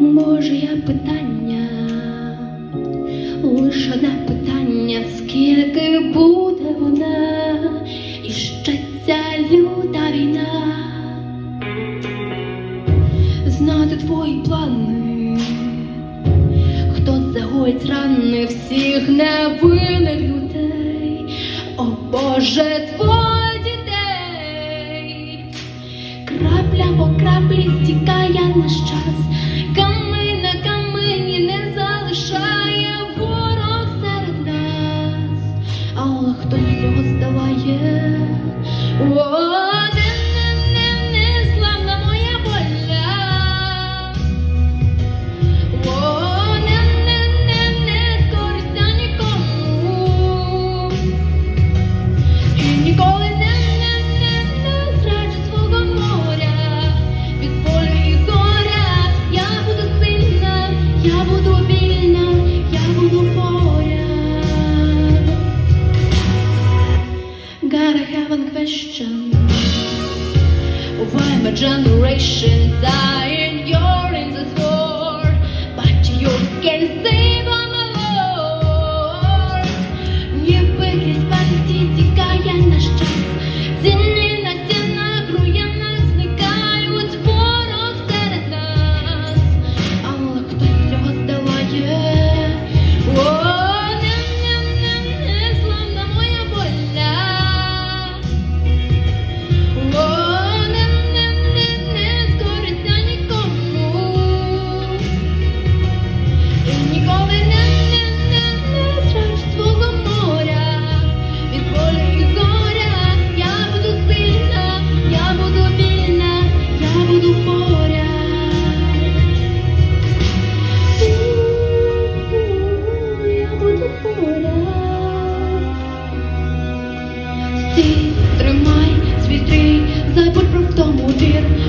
Може, я питання, лише одне питання, скільки буде вона, і ще ця люта війна, знати твої плани, хто загоїть рани всіх невинних людей, о Боже, твої дітей. Крапля по краплі стікає the generation dying, you're in tão bonito.